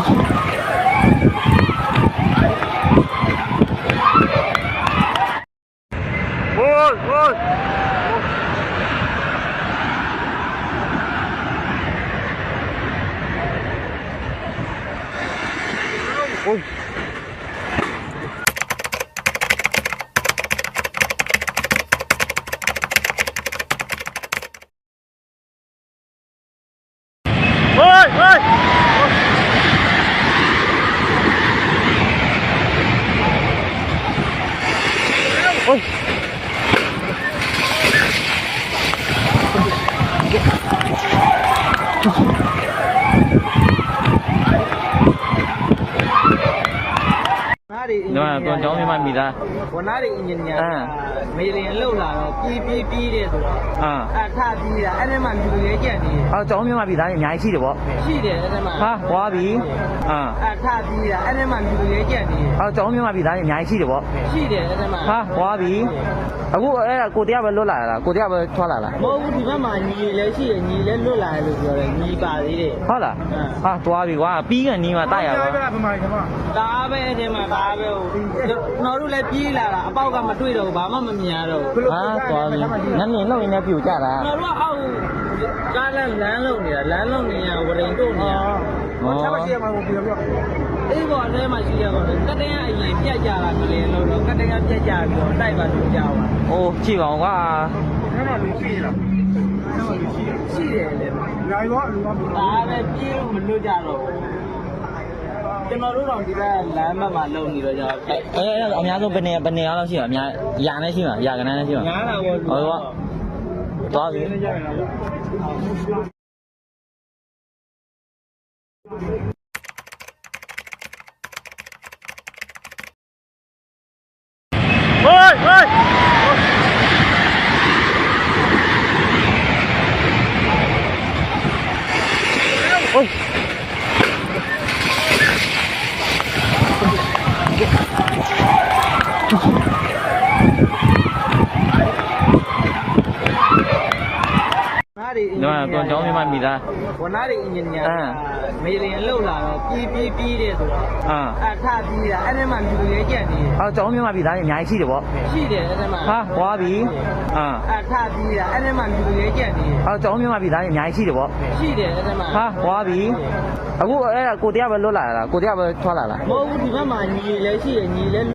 Oh. We're တွေဒီမှာတော့ကျောင်းမြန်မာမိသားဝန်သားတွေအင်ဂျင်နီယာအင်းမေလင်လောက်လာတော့ပြီးပြီးပြီးတယ်ဆိုတော့အာအထပြီးတာအဲ့ဒီမှာလူတွေကြက်နေတယ်အော်ကျောင်းမြန်မာမိသားအများကြီးရှိတယ်ဗောရှိတယ်အဲ့ဒီမှာဟာွားပြီအာအထပြီးတာအဲ့ဒီမှာလူတွေကြက်နေတယ်အော်ကျောင်းမြန်မာမိသားအများကြီးရှိတယ်ဗောရှိတယ်အဲ့ဒီမှာဟာွားပြီအခုအဲ့ဒါကိုတရားပဲလွတ်လာလားကိုတရားပဲထွက်လာလားမဟုတ်ဘူးဒီဘက်မှာညီလည်းရှိတယ်ညီလည်းလွတ်လာတယ်လို့ပြောတယ်ညီပါသေးတယ်ဟုတ်လားဟာသွားပြီကွာပြီးကန်နီးမှာတိုက်ရပါဒါပဲအဲ့ဒီမှာဒါပဲဟိုကျွန်တော်တို့လည်းပြေးလာတာအပေါက်ကမတွေ့တော့ဘူးဘာမှမမြင်ရတော့ဘူးဟာသွားပြီနန်းနေလောက်ရင်းနဲ့ပြူကြတာကျွန်တော်တို့အောက်ကားလမ်းလမ်းလုံးနေတာလမ်းလုံးနေရဝရင်တို့နေရဟောအေးပေါ်အဲမှာရှိရပါတော့ကတ္တရအရင်ပြတ်ကြတာကလေးလို့တော့ကတ္တရပြတ်ကြပြီးတော့တိုက်ပါလို့ကြောက်ပါအိုးကြည့်ပါဦးကွာရှိတယ်လေဒါပဲပြေးလို့မလွတ်ကြတော့ဘူး ကျွန်တော်တို့တော့ဒီကလမ်းမမှာလုံနေတော့ကြတော့အဲ့အဲ့အများဆုံးဘယ်နေဘယ်နေအောင်ရှိမှာအများရာနဲ့ရှိမှာရာကနန်းနဲ့ရှိမှာညားတာပေါ့ဟုတ်ကွာသွားပြီ နားတွေဒီမှာတော့ကျောင်းမြန်မာမိသားဝန်သားတွေအင်ဂျင်နီယာအင်းမေလင်လောက်လာတော့ပြီးပြီးပြီးတယ်ဆိုတော့အာအထပြီးတာအဲ့ဒီမှာလူတွေကြက်နေတယ်အော်ကျောင်းမြန်မာမိသားအများကြီးရှိတယ်ဗောရှိတယ်အဲ့ဒီမှာဟာွားပြီအာအထပြီးတာအဲ့ဒီမှာလူတွေကြက်နေတယ်အော်ကျောင်းမြန်မာမိသားအများကြီးရှိတယ်ဗောရှိတယ်အဲ့ဒီမှာဟာွားပြီအခုအဲ့ဒါကိုတရားပဲလွတ်လာလားကိုတရားပဲထွက်လာလားမဟုတ်ဘူးဒီဘက်မှာညီလည်းရှိတယ်ညီလည်း